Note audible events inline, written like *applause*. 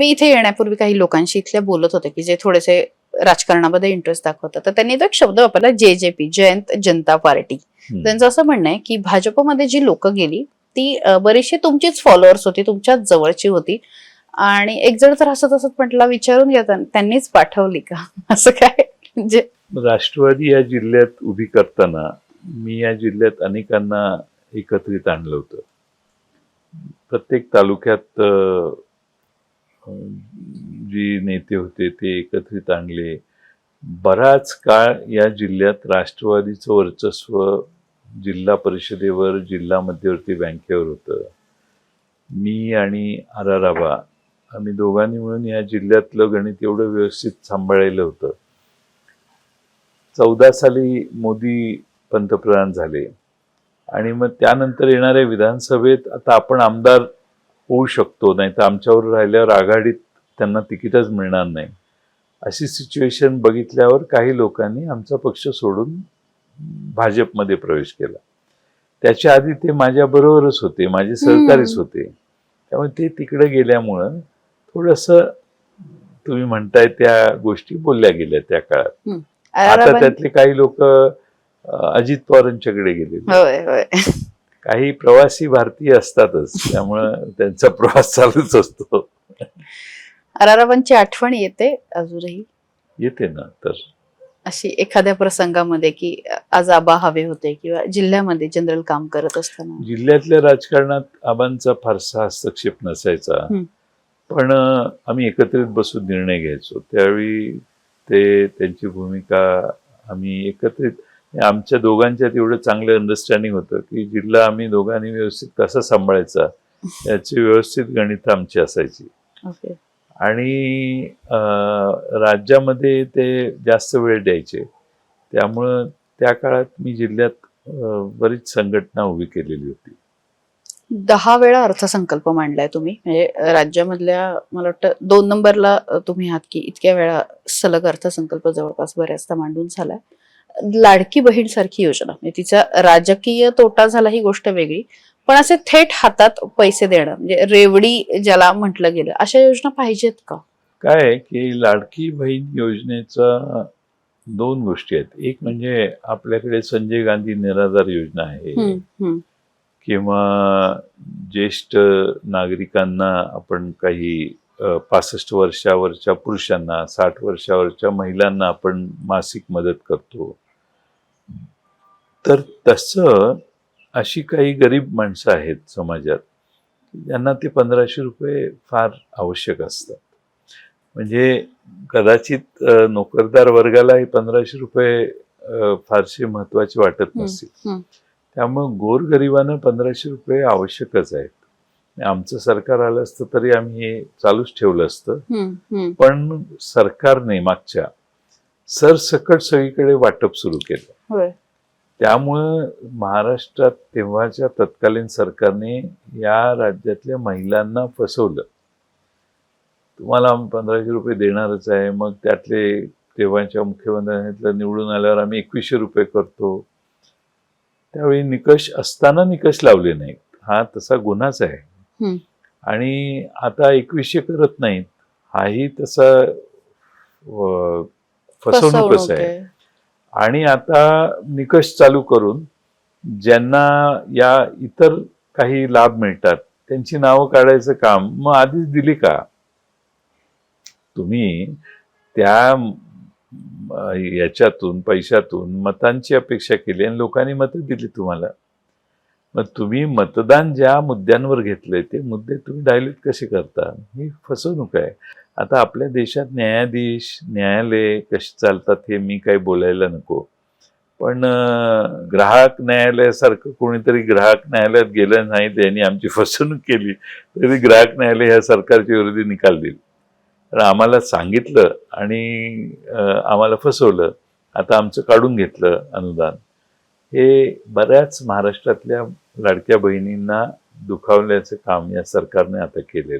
मी इथे येण्यापूर्वी काही लोकांशी इथल्या बोलत होते की जे थोडेसे राजकारणामध्ये इंटरेस्ट दाखवतात. तर त्यांनी तो एक शब्द वापरला जे जे पी जयंत जनता पार्टी. त्यांचं असं म्हणणं आहे की भाजपमध्ये जी लोक गेली ती बरीचशी तुमचीच फॉलोअर्स होती तुमच्याच जवळची होती. आणि एक जण तर हसत हसत म्हटला विचारून घ्या त्यां- त्यांनीच पाठवली का? *laughs* असं काय? म्हणजे राष्ट्रवादी या जिल्ह्यात उभी करताना मी या जिल्ह्यात अनेकांना एकत्रित आणलं होतं. प्रत्येक तालुक्यात जी नेते होते ते एकत्रित आणले. बराच काळ या जिल्ह्यात राष्ट्रवादीचं वर्चस्व जिल्हा परिषदेवर जिल्हा मध्यवर्ती बँकेवर होतं. मी आणि आराराबा आम्ही दोघांनी मिळून या जिल्ह्यातलं गणित एवढं व्यवस्थित सांभाळलेलं होतं. चौदा साली मोदी पंतप्रधान झाले आणि मग त्यानंतर येणाऱ्या विधानसभेत आता आपण आमदार होऊ शकतो नाही तर आमच्यावर राहिल्यावर आघाडीत त्यांना तिकीटच मिळणार नाही. अशी सिच्युएशन बघितल्यावर काही लोकांनी आमचा पक्ष सोडून भाजपमध्ये प्रवेश केला. त्याच्या आधी ते माझ्याबरोबरच होते माझे सहकारीच होते. त्यामुळे ते तिकडे गेल्यामुळं थोडंसं तुम्ही म्हणताय त्या गोष्टी बोलल्या गेल्या त्या काळात. आता त्यातले काही लोक अजित पवारांच्याकडे गेले काही प्रवासी भारतीय असतातच त्यामुळं त्यांचा प्रवास चालूच असतो. आराराबांची आठवण येते अजूनही? येते ना तर. अशी एखाद्या प्रसंगामध्ये की आज आबा हवे होते किंवा जिल्ह्यामध्ये जनरल काम करत असताना? जिल्ह्यातल्या राजकारणात आबांचा फारसा हस्तक्षेप नसायचा. पण आम्ही एकत्रित बसून निर्णय घ्यायचो. त्यावेळी ते त्यांची भूमिका आम्ही एकत्रित आमच्या दोघांच्यात एवढं चांगलं अंडरस्टँडिंग होतं की जिल्हा आम्ही दोघांनी व्यवस्थित कसा सांभाळायचा याची व्यवस्थित गणित आमची असायची. आणि राज्यामध्ये ते जास्त वेळ द्यायचे. त्यामुळं त्या काळात मी जिल्ह्यात बरीच संघटना उभी केलेली होती. दहा वेळा अर्थसंकल्प मांडलाय तुम्ही. म्हणजे राज्यामधल्या मला वाटतं दोन नंबरला तुम्ही आहात की इतक्या वेळा सलग अर्थसंकल्प जवळपास बऱ्याचदा मांडून झालाय. लाडकी बहीण सारखी योजना. म्हणजे तिचा राजकीय तोटा झाला ही गोष्ट वेगळी. पण असे थेट हातात पैसे देणं म्हणजे रेवडी ज्याला म्हटलं गेलं अशा योजना पाहिजेत का? काय की लाडकी बहीण योजनेचा दोन गोष्टी आहेत. एक म्हणजे आपल्याकडे संजय गांधी निराधार योजना आहे. किंवा ज्येष्ठ नागरिकांना आपण काही पासष्ट वर्षावरच्या पुरुषांना साठ वर्षावरच्या महिलांना आपण मासिक मदत करतो. तर तसं अशी काही गरीब माणसं आहेत समाजात ज्यांना ते पंधराशे रुपये फार आवश्यक असतात. म्हणजे कदाचित नोकरदार वर्गाला हे पंधराशे रुपये फारसे महत्त्वाचे वाटत नसतील. त्यामुळं गोरगरिबांना पंधराशे रुपये आवश्यकच आहेत. आमचं सरकार आलं असतं तरी आम्ही हे चालूच ठेवलं असतं. पण सरकारने मागच्या सरसकट सगळीकडे वाटप सुरू केलं. त्यामुळं महाराष्ट्रात तेव्हाच्या तत्कालीन सरकारने या राज्यातल्या महिलांना फसवलं. तुम्हाला आम्ही पंधराशे रुपये देणारच आहे मग त्यातले तेव्हाच्या मुख्यमंत्र्यांनी निवडून आल्यावर आम्ही एकवीसशे रुपये करतो. त्यावेळी निकष असताना निकष लावले नाहीत. हा तसा गुन्हाच आहे. आणि आता एकवीसशे करत नाहीत. हाही तसा फसवणूकच आहे. आणि आता निकष चालू करून ज्यांना या इतर काही लाभ मिळतात त्यांची नावं काढायचं काम मग आधीच दिली का? तुम्ही त्या याच्यातून पैशातून मतांची अपेक्षा केली आणि लोकांनी मतं दिली तुम्हाला? मग तुम्ही मतदान ज्या मुद्द्यांवर घेतले ते मुद्दे तुम्ही डायल्यूट कसे करता? ही फसवणूक आहे. आता आपल्या देशात न्यायाधीश न्यायालय कशी चालतात हे मी काही बोलायला नको. पण ग्राहक न्यायालयासारखं कोणीतरी ग्राहक न्यायालयात गेलं नाही त्यांनी आमची फसवणूक केली तरी ग्राहक न्यायालय ह्या सरकारच्या विरोधी निकाल देईल. तर आम्हाला सांगितलं आणि आम्हाला फसवलं. आता आमचं काढून घेतलं अनुदान. हे बऱ्याच महाराष्ट्रातल्या लाडक्या बहिणींना दुखावल्याचं काम या सरकारने आता केलेलं आहे.